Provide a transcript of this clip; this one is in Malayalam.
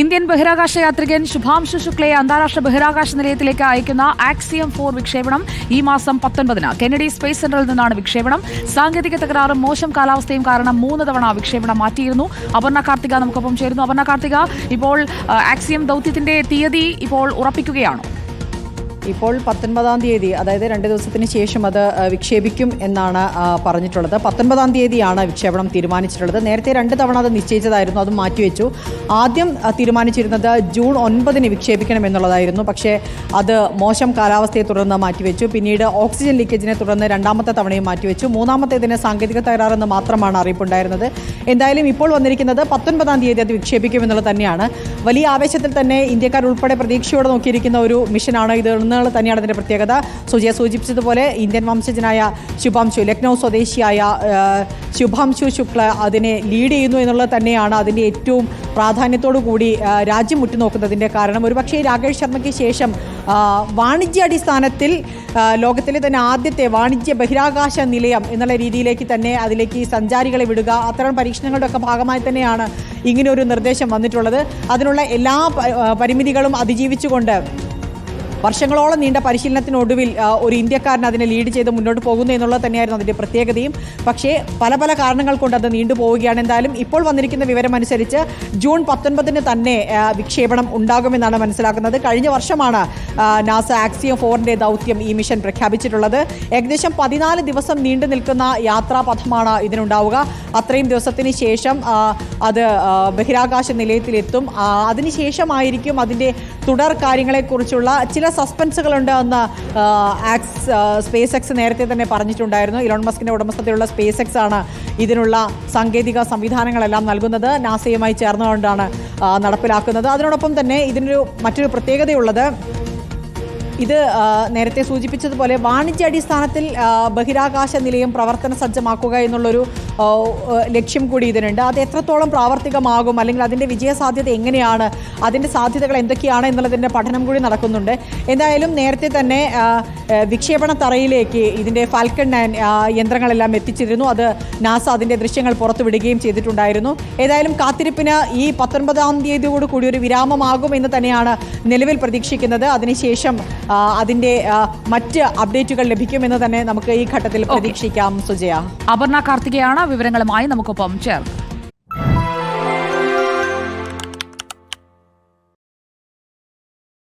ഇന്ത്യൻ ബഹിരാകാശ യാത്രികൻ ശുഭാംശു ശുക്ലയെ അന്താരാഷ്ട്ര ബഹിരാകാശ നിലയത്തിലേക്ക് അയക്കുന്ന ആക്സിയം ഫോർ വിക്ഷേപണം ഈ മാസം പത്തൊൻപതിന്. കെനഡി സ്പേസ് സെന്ററിൽ നിന്നാണ് വിക്ഷേപണം. സാങ്കേതിക തകരാറും മോശം കാലാവസ്ഥയും കാരണം മൂന്ന് തവണ വിക്ഷേപണം മാറ്റിയിരുന്നു. അപർണ കാർത്തിക നമുക്കൊപ്പം ചേരുന്നു. അപർണ കാർത്തിക ഇപ്പോൾ ആക്സിയം ദൗത്യത്തിന്റെ തീയതി ഇപ്പോൾ ഉറപ്പിക്കുകയാണോ. ഇപ്പോൾ പത്തൊൻപതാം തീയതി അതായത് രണ്ട് ദിവസത്തിന് ശേഷം അത് വിക്ഷേപിക്കും എന്നാണ് പറഞ്ഞിട്ടുള്ളത്. പത്തൊൻപതാം തീയതിയാണ് വിക്ഷേപണം തീരുമാനിച്ചിട്ടുള്ളത്. നേരത്തെ രണ്ട് തവണ അത് നിശ്ചയിച്ചതായിരുന്നു അത് മാറ്റിവെച്ചു. ആദ്യം തീരുമാനിച്ചിരുന്നത് ജൂൺ ഒൻപതിന് വിക്ഷേപിക്കണം എന്നുള്ളതായിരുന്നു. പക്ഷേ അത് മോശം കാലാവസ്ഥയെ തുടർന്ന് മാറ്റിവെച്ചു. പിന്നീട് ഓക്സിജൻ ലീക്കേജിനെ തുടർന്ന് രണ്ടാമത്തെ തവണയും മാറ്റിവെച്ചു. മൂന്നാമത്തേതിന് സാങ്കേതിക തകരാറെന്ന് മാത്രമാണ് അറിയിപ്പുണ്ടായിരുന്നത്. എന്തായാലും ഇപ്പോൾ വന്നിരിക്കുന്നത് പത്തൊൻപതാം തീയതി അത് വിക്ഷേപിക്കും എന്നുള്ളത് തന്നെയാണ്. വലിയ ആവേശത്തിൽ തന്നെ ഇന്ത്യക്കാർ ഉൾപ്പെടെ പ്രതീക്ഷയോടെ നോക്കിയിരിക്കുന്ന ഒരു മിഷനാണ് ഇത് എന്നുള്ളത് തന്നെയാണ് അതിന്റെ പ്രത്യേകത. സുജയ സൂചിപ്പിച്ചതുപോലെ ഇന്ത്യൻ വംശജനായ ശുഭാംശു ലക്നൗ സ്വദേശിയായ ശുഭാംശു ശുക്ല അതിനെ ലീഡ് ചെയ്യുന്നു എന്നുള്ളത് തന്നെയാണ് അതിന്റെ ഏറ്റവും പ്രാധാന്യത്തോടു കൂടി രാജ്യം ഉറ്റുനോക്കുന്നതിന്റെ കാരണം. ഒരുപക്ഷേ രാകേഷ് ശർമ്മയ്ക്ക് ശേഷം വാണിജ്യാടിസ്ഥാനത്തിൽ ലോകത്തിലെ തന്നെ ആദ്യത്തെ വാണിജ്യ ബഹിരാകാശ നിലയം എന്നുള്ള രീതിയിലേക്ക് തന്നെ അതിലേക്ക് സഞ്ചാരികളെ വിടുക അത്തരം പരീക്ഷണങ്ങളുടെ ഒക്കെ ഭാഗമായി തന്നെയാണ് ഇങ്ങനെ ഒരു നിർദ്ദേശം വന്നിട്ടുള്ളത്. അതിനുള്ള എല്ലാ പരിമിതികളും അതിജീവിച്ചുകൊണ്ട് വർഷങ്ങളോളം നീണ്ട പരിശീലനത്തിനൊടുവിൽ ഒരു ഇന്ത്യക്കാരൻ അതിനെ ലീഡ് ചെയ്ത് മുന്നോട്ട് പോകുന്നു എന്നുള്ളത് തന്നെയായിരുന്നു അതിന്റെ പ്രത്യേകതയും. പക്ഷേ പല പല കാരണങ്ങൾ കൊണ്ട് അത് നീണ്ടു പോവുകയാണ്. എന്തായാലും ഇപ്പോൾ വന്നിരിക്കുന്ന വിവരം അനുസരിച്ച് ജൂൺ പത്തൊൻപതിന് തന്നെ വിക്ഷേപണം ഉണ്ടാകുമെന്നാണ് മനസ്സിലാക്കുന്നത്. കഴിഞ്ഞ വർഷമാണ് നാസ ആക്സിയം ഫോറിന്റെ ദൗത്യം ഈ മിഷൻ പ്രഖ്യാപിച്ചിട്ടുള്ളത്. ഏകദേശം പതിനാല് ദിവസം നീണ്ടു നിൽക്കുന്ന യാത്രാപഥമാണ് ഇതിനുണ്ടാവുക. അത്രയും ദിവസത്തിന് ശേഷം അത് ബഹിരാകാശ നിലയത്തിലെത്തും. അതിനുശേഷമായിരിക്കും അതിന്റെ തുടർ കാര്യങ്ങളെക്കുറിച്ചുള്ള ചില സസ്പെൻസുകളുണ്ട് എന്ന് ആക്സ് സ്പേസ് എക്സ് നേരത്തെ തന്നെ പറഞ്ഞിട്ടുണ്ടായിരുന്നു. ഇലോൺ മസ്കിന്റെ ഉടമസ്ഥതയിലുള്ള സ്പേസ് എക്സ് ആണ് ഇതിനുള്ള സാങ്കേതിക സംവിധാനങ്ങളെല്ലാം നൽകുന്നത്. നാസയുമായി ചേർന്നുകൊണ്ടാണ് നടപ്പിലാക്കുന്നത്. അതിനോടൊപ്പം തന്നെ ഇതിനൊരു മറ്റൊരു പ്രത്യേകതയുള്ളത് ഇത് നേരത്തെ സൂചിപ്പിച്ചതുപോലെ വാണിജ്യാടിസ്ഥാനത്തിൽ ബഹിരാകാശ നിലയം പ്രവർത്തന സജ്ജമാക്കുക എന്നുള്ളൊരു ലക്ഷ്യം കൂടി ഇതിനുണ്ട്. അത് എത്രത്തോളം പ്രാവർത്തികമാകും അല്ലെങ്കിൽ അതിന്റെ വിജയസാധ്യത എങ്ങനെയാണ് അതിന്റെ സാധ്യതകൾ എന്തൊക്കെയാണ് എന്നുള്ളതിന്റെ പഠനം കൂടി നടക്കുന്നുണ്ട്. എന്തായാലും നേരത്തെ തന്നെ വിക്ഷേപണ തറയിലേക്ക് ഇതിന്റെ ഫാൽക്കൺ നയൻ യന്ത്രങ്ങളെല്ലാം എത്തിച്ചിരുന്നു. അത് നാസ അതിന്റെ ദൃശ്യങ്ങൾ പുറത്തുവിടുകയും ചെയ്തിട്ടുണ്ടായിരുന്നു. ഏതായാലും കാത്തിരിപ്പിന് ഈ പത്തൊൻപതാം തീയതിയോട് കൂടി ഒരു വിരാമമാകും എന്ന് തന്നെയാണ് നിലവിൽ പ്രതീക്ഷിക്കുന്നത്. അതിനുശേഷം ആ, മറ്റ് അപ്ഡേറ്റുകൾ ലഭിക്കുമെന്ന് തന്നെ നമുക്ക് ഈ ഘട്ടത്തിൽ പ്രതീക്ഷിക്കാം സുജയ. അപർണ കാർത്തികയാണ് വിവരങ്ങളുമായി നമുക്കൊപ്പം ചേർന്നത്.